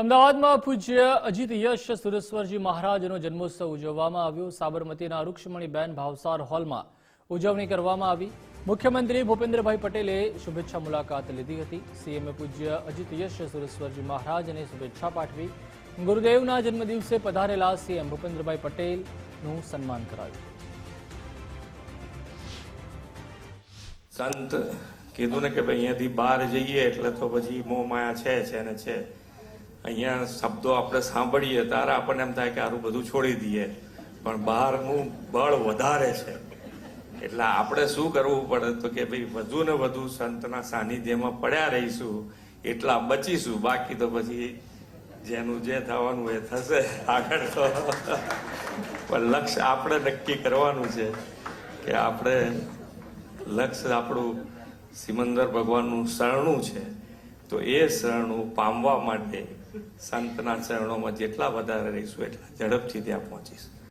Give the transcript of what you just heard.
અમદાવાદમાં પૂજ્ય અજીત યશ સુરેશ્વરજી મહારાજનો જન્મોત્સવ ઉજવવામાં આવ્યો. સાબરમતીના રૂક્ષ્મણીબેન ભાવસાર હોલમાં ઉજવણી કરવામાં આવી. મુખ્યમંત્રી ભૂપેન્દ્રભાઈ પટેલે શુભેચ્છા મુલાકાત લીધી હતી. સીએમએ પૂજ્ય અજીત યશ સુરેશ્વરજી મહારાજને શુભેચ્છા પાઠવી. ગુરુદેવના જન્મદિવસે પધારેલા સીએમ ભૂપેન્દ્રભાઈ પટેલનું સન્માન કરાયું. સંત કીધું ને કે ભાઈ અહીંયાથી બહાર જઈએ એટલે તો પછી મોહ માયા છે છે છે અહીંયા શબ્દો આપણે સાંભળીએ, ત્યારે આપણને એમ થાય કે આરું બધું છોડી દઈએ. પણ બહારનું બળ વધારે છે. એટલે આપણે શું કરવું પડે તો કે ભાઈ વધુ ને વધુ સંતના સાનિધ્યમાં પડ્યા રહીશું, એટલા બચીશું. બાકી તો પછી જેનું જે થવાનું એ થશે આગળ તો. પણ લક્ષ્ય આપણે નક્કી કરવાનું છે કે આપણે લક્ષ્ય આપણું સિમંદર ભગવાનનું શરણું છે. તો એ શરણું પામવા માટે સંતના ચરણોમાં જેટલા વધારે રહીશું એટલા ઝડપથી ત્યાં પહોંચીશું.